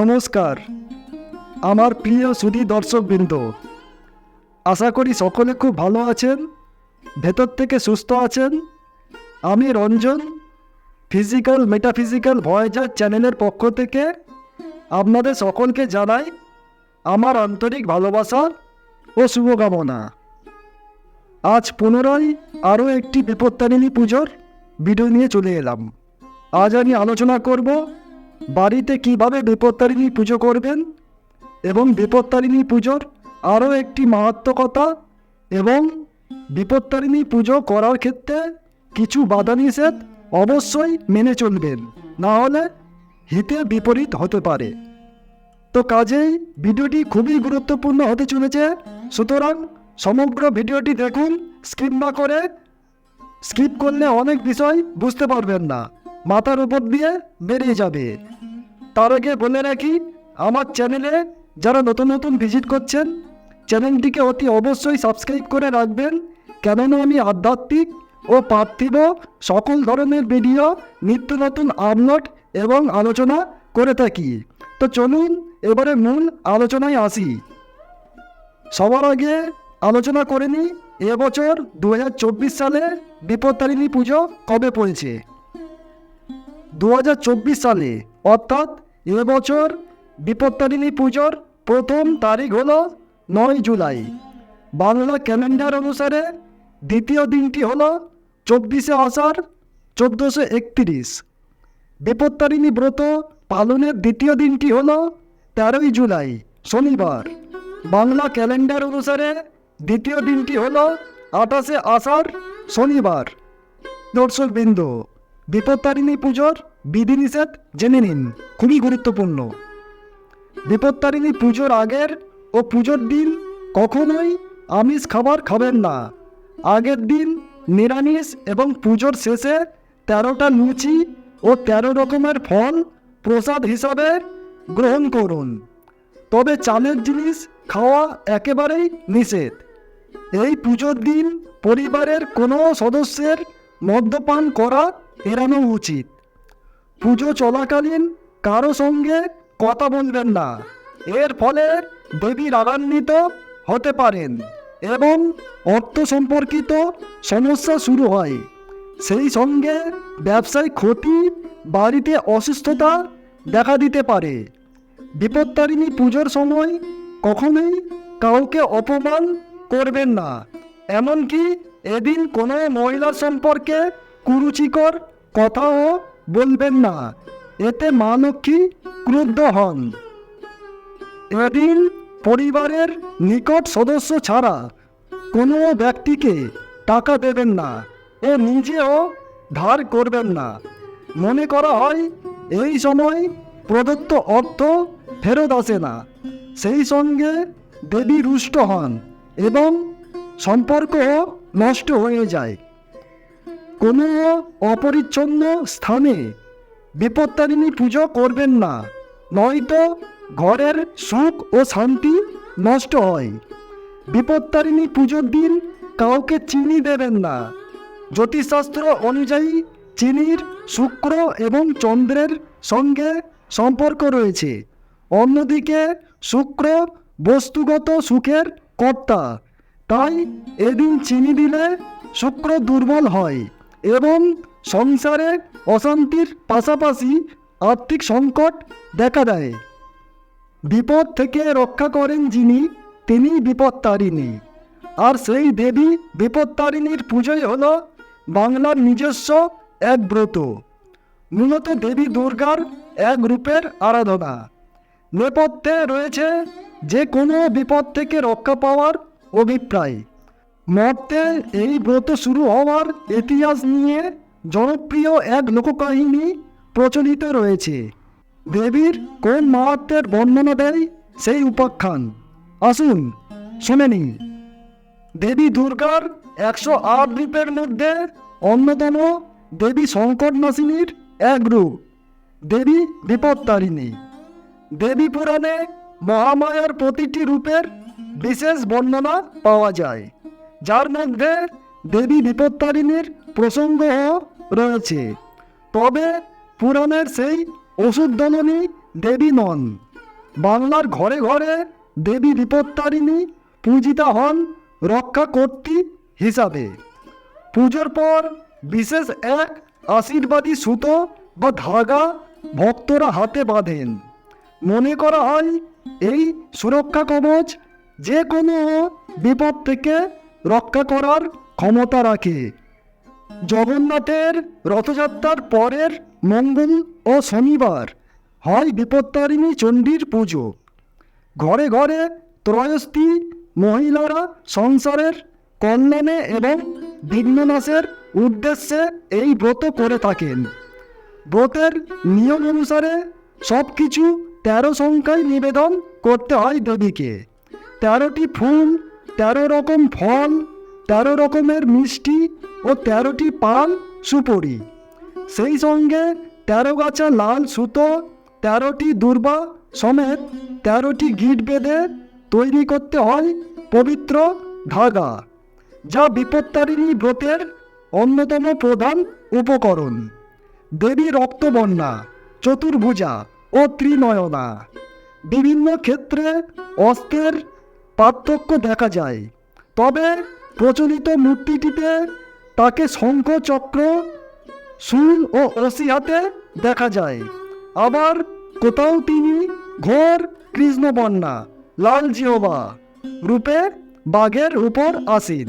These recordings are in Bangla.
নমস্কার। আমার প্রিয় সুধী দর্শকবৃন্দ, আশা করি সকলে খুব ভালো আছেন, ভেতর থেকে সুস্থ আছেন। আমি রঞ্জন ফিজিক্যাল মেটাফিজিক্যাল ভয়েজার চ্যানেলের পক্ষ থেকে আপনাদের সকলকে জানাই আমার আন্তরিক ভালোবাসা ও শুভকামনা। আজ পুনরায় আরও একটি বিপত্তারিণী পুজোর ভিডিও নিয়ে চলে এলাম। আজ আমি আলোচনা করব বাড়িতে কীভাবে বিপত্তারিণী পুজো করবেন? এবং বিপত্তারিণী পুজোর আরও একটি মাহাত্মকতা এবং বিপত্তারিণী পুজো করার ক্ষেত্রে কিছু বাধা নিষেধ অবশ্যই মেনে চলবেন, না হলে হিতে বিপরীত হতে পারে। তো কাজেই ভিডিওটি খুবই গুরুত্বপূর্ণ হতে চলেছে, সুতরাং সমগ্র ভিডিওটি দেখুন, স্কিপ না করে স্কিপ করলে অনেক বিষয় বুঝতে পারবেন না। মাথার উপর দিয়ে বেরিয়ে যাবে। তার আগে বলে রাখি, আমার চ্যানেলে যারা নতুন নতুন ভিজিট করছেন, চ্যানেলটিকে অতি অবশ্যই সাবস্ক্রাইব করে রাখবেন, কেননা আমি আধ্যাত্মিক ও পার্থিব সকল ধরনের ভিডিও নিত্য নতুন আপলোড এবং আলোচনা করে থাকি। তো চলুন এবারে মূল আলোচনায় আসি। সবার আগে আলোচনা করে নিই, এবছর দু হাজার চব্বিশ সালে বিপত্তারিণী পুজো কবে পড়েছে? দু হাজার চব্বিশ সালে, অর্থাৎ এবছর বিপত্তারিণী পুজোর প্রথম তারিখ হলো নয় জুলাই। বাংলা ক্যালেন্ডার অনুসারে দ্বিতীয় দিনটি হলো চব্বিশে আষাঢ়, চোদ্দোশো একত্রিশ। বিপত্তারিণী ব্রত পালনের দ্বিতীয় দিনটি হলো তেরোই জুলাই, শনিবার। বাংলা ক্যালেন্ডার অনুসারে দ্বিতীয় দিনটি হলো আঠাশে আষাঢ়, শনিবার। দর্শকবৃন্দ বিপত্তারিণী পুজোর বিধিনিষেধ জেনে নিন, খুবই গুরুত্বপূর্ণ। বিপত্তারিণী পুজোর আগের ও পুজোর দিন কখনোই আমিষ খাবার খাবেন না। আগের দিন নিরামিষ এবং পুজোর শেষে তেরোটা লুচি ও তেরো রকমের ফল প্রসাদ হিসাবে গ্রহণ করুন। তবে চালের জিনিস খাওয়া একেবারেই নিষেধ। এই পুজোর দিন পরিবারের কোনো সদস্যের মদ্যপান করা এড়ানো উচিত। পুজো চলাকালীন কারও সঙ্গে কথা বলবেন না। এর ফলে দেবী রাগান্বিত হতে পারেন এবং অর্থ সম্পর্কিত সমস্যা শুরু হয়। সেই সঙ্গে ব্যবসায় ক্ষতি, বাড়িতে অসুস্থতা দেখা দিতে পারে। বিপত্তারিণী পুজোর সময় কখনোই কাউকে অপমান করবেন না। এমনকি এদিন কোনো মহিলার সম্পর্কে কুরুচিকর কথাও বলবেন না, এতে মা লক্ষ্মী ক্রুদ্ধ হন। এদিন পরিবারের নিকট সদস্য ছাড়া কোনো ব্যক্তিকে টাকা দেবেন না ও নিজেও ধার করবেন না। মনে করা হয়, এই সময় প্রদত্ত অর্থ ফেরত আসে না। সেই সঙ্গে দেবী রুষ্ট হন এবং সম্পর্ক নষ্ট হয়ে যায়। কোনো অপরিচ্ছন্ন স্থানে বিপত্তারিণী পুজো করবেন না, নয়তো ঘরের সুখ ও শান্তি নষ্ট হয়। বিপত্তারিণী পুজোর দিন কাউকে চিনি দেবেন না। জ্যোতিষশাস্ত্র অনুযায়ী চিনির শুক্র এবং চন্দ্রের সঙ্গে সম্পর্ক রয়েছে। অন্যদিকে শুক্র বস্তুগত সুখের কর্তা, তাই এদিন চিনি দিলে শুক্র দুর্বল হয়। এবং সংসারে অশান্তির পাশাপাশি আর্থিক সংকট দেখা দেয়। বিপদ থেকে রক্ষা করেন যিনি, তিনি বিপত্তারিণী আর সেই দেবী বিপত্তারিণীর পুজোই হল বাংলার নিজস্ব এক ব্রত। মূলত দেবী দুর্গার এক রূপের আরাধনা। নেপথ্যে রয়েছে যে কোনো বিপদ থেকে রক্ষা পাওয়ার অভিপ্রায়। মর্তে এই ব্রত শুরু হওয়ার ইতিহাস নিয়ে জনপ্রিয় এক লোককাহিনী প্রচলিত রয়েছে। দেবীর কোন মাহাত্মের বর্ণনা দেয় সেই উপাখ্যান। আসুন শুনে নিন দেবী দুর্গার একশো আট রূপের মধ্যে অন্যতম দেবী শঙ্করনাশিনীর এক রূপ। দেবী বিপত্তারিণী দেবী পুরাণে মহামায়ার প্রতিটি রূপের বিশেষ বর্ণনা পাওয়া যায়। যার মধ্যে দেবী বিপত্তারিণীর প্রসঙ্গ রয়েছে। তবে পুরাণের সেই ওষুধ দলনী দেবী নন। বাংলার ঘরে ঘরে দেবী বিপত্তারিণী পূজিতা হন রক্ষাকর্ত্রী হিসাবে। পুজোর পর বিশেষ এক আশীর্বাদী সুতো বা ধাগা ভক্তরা হাতে বাঁধেন। মনে করা হয়, এই সুরক্ষা কবচ যে কোনো বিপদ থেকে রক্ষা করার ক্ষমতা রাখে। জগন্নাথের রথযাত্রার পরের মঙ্গল ও শনিবার হয় বিপত্তারিণী চণ্ডীর পুজো। ঘরে ঘরে ত্রয়স্থী মহিলারা সংসারের কল্যাণে এবং বিঘ্ননাশের উদ্দেশ্যে এই ব্রত করে থাকেন। ব্রতের নিয়ম অনুসারে সব কিছু তেরো সংখ্যায় নিবেদন করতে হয় দেবীকে। তেরোটি ফুল তেরো রকম ফল, তেরো রকমের মিষ্টি ও তেরোটি পান সুপরি। সেই সঙ্গে তেরো গাছা লাল সুতো, তেরোটি দুর্বা সমেত তেরোটি গিট বেঁধে তৈরি করতে হয় পবিত্র ধাগা, যা বিপত্তারিণী ব্রতের অন্যতম প্রধান উপকরণ। দেবী রক্তবন্যা চতুর্ভুজা ও ত্রিনয়না। বিভিন্ন ক্ষেত্রে অস্ত্রের পার্থক্য দেখা যায়। তবে প্রচলিত মূর্তিটিতে তাকে শঙ্খ চক্র শুল ও অসি হাতে দেখা যায়। আবার কোথাও তিনি ঘোর কৃষ্ণবর্ণা, লাল জিওবা রূপে বাঘের উপর আসেন।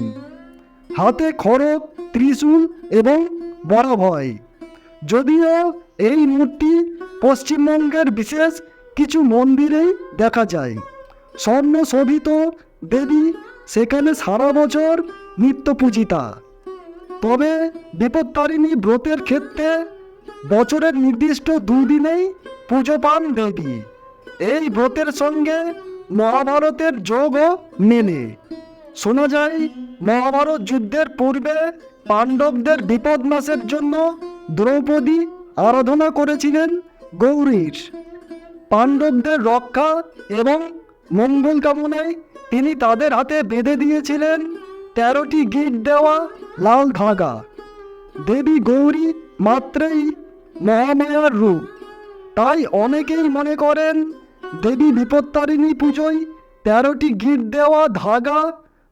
হাতে খড়গ, ত্রিশূল এবং বড় ভয় যদিও এই মূর্তি পশ্চিমবঙ্গের বিশেষ কিছু মন্দিরেই দেখা যায়। স্বর্ণ শোভিত দেবী, সেখানে সারা বছর নিত্য পূজিতা। তবে বিপত্তারিণী ব্রতের ক্ষেত্রে বছরের নির্দিষ্ট দুদিনেই পুজো পান দেবী। এই ব্রতের সঙ্গে মহাভারতের যোগও মেনে শোনা যায়, মহাভারত যুদ্ধের পূর্বে পাণ্ডবদের বিপদ নাশের জন্য দ্রৌপদী আরাধনা করেছিলেন গৌরীর। পাণ্ডবদের রক্ষা এবং মঙ্গল কামনায় তিনি তাদের হাতে বেঁধে দিয়েছিলেন তেরোটি গিট দেওয়া লাল ধাগা দেবী গৌরী মাত্রেই মহামায়ার রূপ। তাই অনেকেই মনে করেন দেবী বিপত্তারিণী পুজোয় তেরোটি গিট দেওয়া ধাগা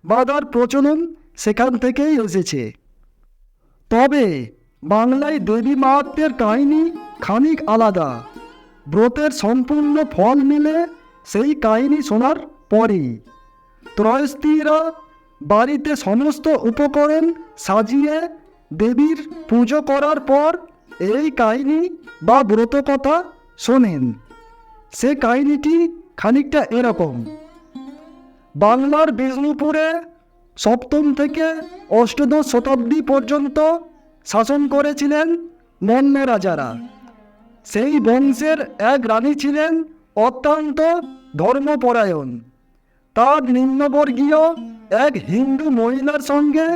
বাঁধার প্রচলন সেখান থেকেই এসেছে। তবে বাংলায় দেবী মাহাত্মের কাহিনী খানিক আলাদা। ব্রতের সম্পূর্ণ ফল মিলে সেই কাহিনী শোনার পরেই ত্রয়স্থীরা বাড়িতে সমস্ত উপকরণ সাজিয়ে দেবীর পুজো করার পর এই কাহিনী বা ব্রতকথা শোনেন। সে কাহিনীটি খানিকটা এরকম। বাংলার বিষ্ণুপুরে সপ্তম থেকে অষ্টদশ শতাব্দী পর্যন্ত শাসন করেছিলেন মন্য রাজারা সেই বংশের এক রানী ছিলেন অত্যন্ত ধর্মপরায়ণ। তার নিম্নবর্গীয় এক হিন্দু মহিলার সঙ্গে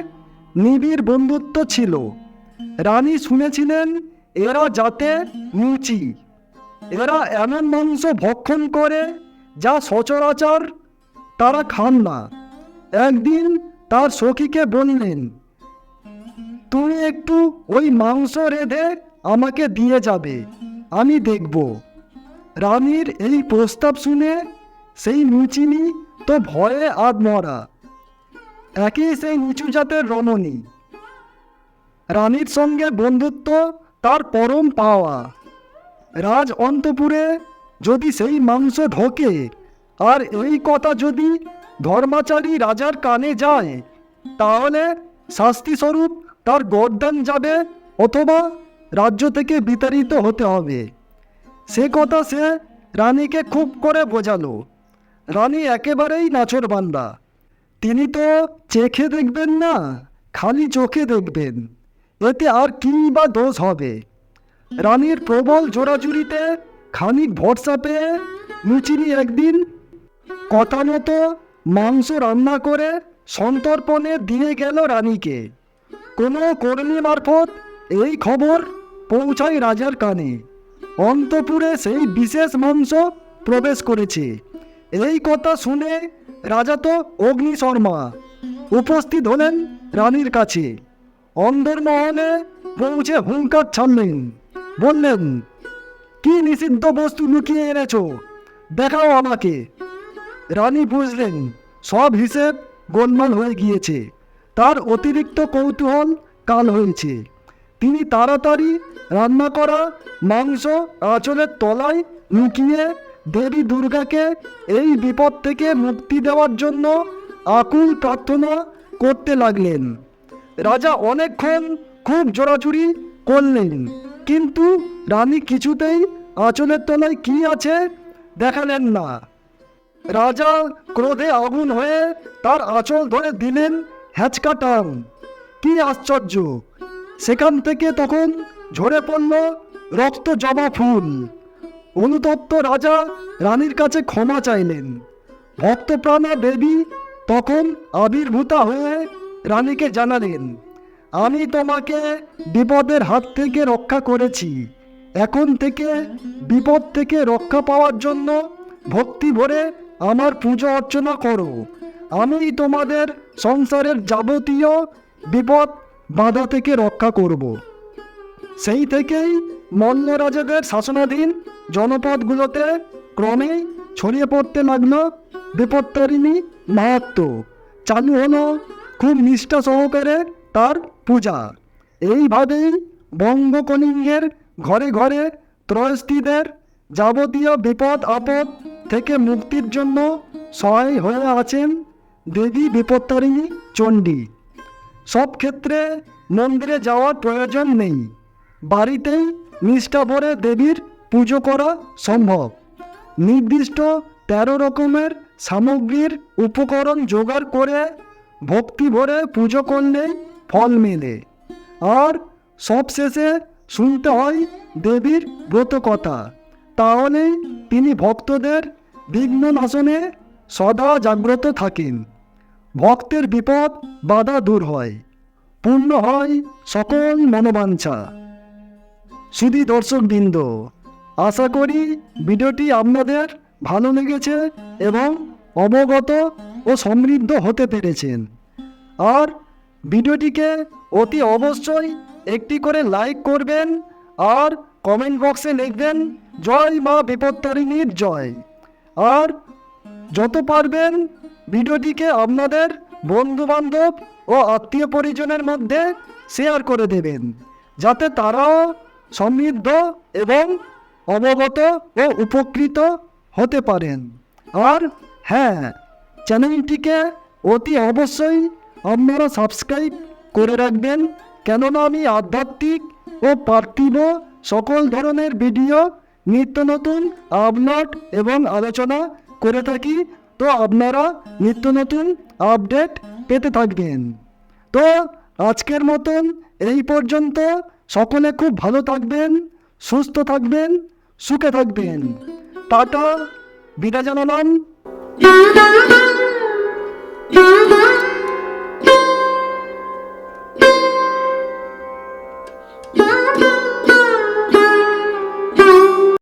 নিবিড় বন্ধুত্ব ছিল। রানী শুনেছিলেন, এরা যাতে মুচি এরা এমন মাংস ভক্ষণ করে যা সচরাচর তারা খান না। একদিন তার সখীকে বললেন, তুমি একটু ওই মাংস রেঁধে আমাকে দিয়ে যাবে, আমি দেখব। রানীর এই প্রস্তাব শুনে সেই মুচিনি তো ভয়ে আধমরা একই সেই নিচু জাতের রমণী। রানীর সঙ্গে বন্ধুত্ব তার পরম পাওয়া। রাজ অন্তপুরে যদি সেই মাংস ঢোকে, আর এই কথা যদি ধর্মাচারী রাজার কানে যায়, তাহলে শাস্তিস্বরূপ তার গর্দান যাবে অথবা রাজ্য থেকে বিতাড়িত হতে হবে। সে কথা সে রানীকে খুব করে বোঝালো। রানী একেবারেই নাচর বান্দা। তিনি তো চেখে দেখবেন না, খালি চোখে দেখবেন। এতে আর কী বা দোষ হবে? রানীর প্রবল জোড়াজুড়িতে খানিক ভরসা পেয়ে মুচিনি একদিন কথা মতো মাংস রান্না করে সন্তর্পণে দিয়ে গেল রানীকে। কোনো কর্মী মারফত এই খবর পৌঁছায় রাজার কানে। অন্তপুরে সেই বিশেষ মাংস প্রবেশ করেছে। এই কথা শুনে রাজা তো অগ্নি শর্মা উপস্থিত হলেন রানীর কাছে। অন্দরমহলে পৌঁছে হুঙ্কার ছাড়লেন। বললেন, কি নিষিদ্ধ বস্তু লুকিয়ে এনেছো? দেখাও আমাকে। রানী বুঝলেন, সব হিসেব গোলমাল হয়ে গিয়েছে। তার অতিরিক্ত কৌতূহল কাল হয়েছে। তিনি তাড়াতাড়ি রান্না করা মাংস আঁচলের তলায় লুকিয়ে দেবী দুর্গাকে এই বিপদ থেকে মুক্তি দেওয়ার জন্য আকুল প্রার্থনা করতে লাগলেন। রাজা অনেকক্ষণ খুব জোরাজুরি করলেন, কিন্তু রানী কিছুতেই আঁচলের তলায় কি আছে দেখালেন না। রাজা ক্রোধে আগুন হয়ে তার আঁচল ধরে দিলেন হ্যাচকা টান কি আশ্চর্য! সেখান থেকে তখন ঝরে পড়ল রক্ত জবা ফুল। অনুতপ্ত রাজা রানীর কাছে ক্ষমা চাইলেন। ভক্তপ্রাণা দেবী তখন আবির্ভূতা হয়ে রানীকে জানালেন, আমি তোমাকে বিপদের হাত থেকে রক্ষা করেছি। এখন থেকে বিপদ থেকে রক্ষা পাওয়ার জন্য ভক্তি ভরে আমার পুজো অর্চনা করো। আমি তোমাদের সংসারের যাবতীয় বিপদ বাধা থেকে রক্ষা করব। সেই থেকেই মল্ল রাজাদের শাসনাধীন জনপদগুলোতে ক্রমেই ছড়িয়ে পড়তে লাগল বিপত্তারিণী মাহাত্ম। চালু হলো খুব নিষ্ঠা সহকারে তার পূজা। এইভাবেই বঙ্গকলিঙ্গের ঘরে ঘরে ত্রয়স্থীদের যাবতীয় বিপদ আপদ থেকে মুক্তির জন্য সহায় হয়ে আছেন দেবী বিপত্তারিণী চণ্ডী। সব ক্ষেত্রে মন্দিরে যাওয়ার প্রয়োজন নেই। বাড়িতেই নিষ্ঠা ভরে দেবীর পুজো করা সম্ভব। নির্দিষ্ট তেরো রকমের সামগ্রীর উপকরণ জোগাড় করে ভক্তি ভরে পুজো করলেই ফল মেলে। আর সবশেষে শুনতে হয় দেবীর ব্রত কথা তাহলেই তিনি ভক্তদের বিঘ্ন নাশনে সদা জাগ্রত থাকেন। ভক্তের বিপদ বাধা দূর হয়, পূর্ণ হয় সকল মনোবাঞ্ছা। শুধু দর্শকবৃন্দ, আশা করি ভিডিওটি আপনাদের ভালো লেগেছে এবং অবগত ও সমৃদ্ধ হতে পেরেছেন। আর ভিডিওটিকে অতি অবশ্যই একটি করে লাইক করবেন আর কমেন্ট বক্সে লিখবেন, জয় মা বিপত্তারিণীর জয়। আর যত পারবেন ভিডিওটিকে আপনাদের বন্ধু বান্ধব ও আত্মীয় পরিজনের মধ্যে শেয়ার করে দেবেন, যাতে তারাও সমৃদ্ধ এবং অবগত ও উপকৃত হতে পারেন। আর হ্যাঁ চ্যানেলটিকে অতি অবশ্যই আপনারা সাবস্ক্রাইব করে রাখবেন, কেননা আমি আধ্যাত্মিক ও পার্থিব সকল ধরনের ভিডিও নিত্য নতুন আপলোড এবং আলোচনা করে থাকি। তো আপনারা নিত্য নতুন আপডেট পেতে থাকবেন। তো আজকের মতন এই পর্যন্ত। সকলে খুব ভালো থাকবেন, সুস্থ থাকবেন, সুখে থাকবেন। টাটা, বিদায় জানালাম.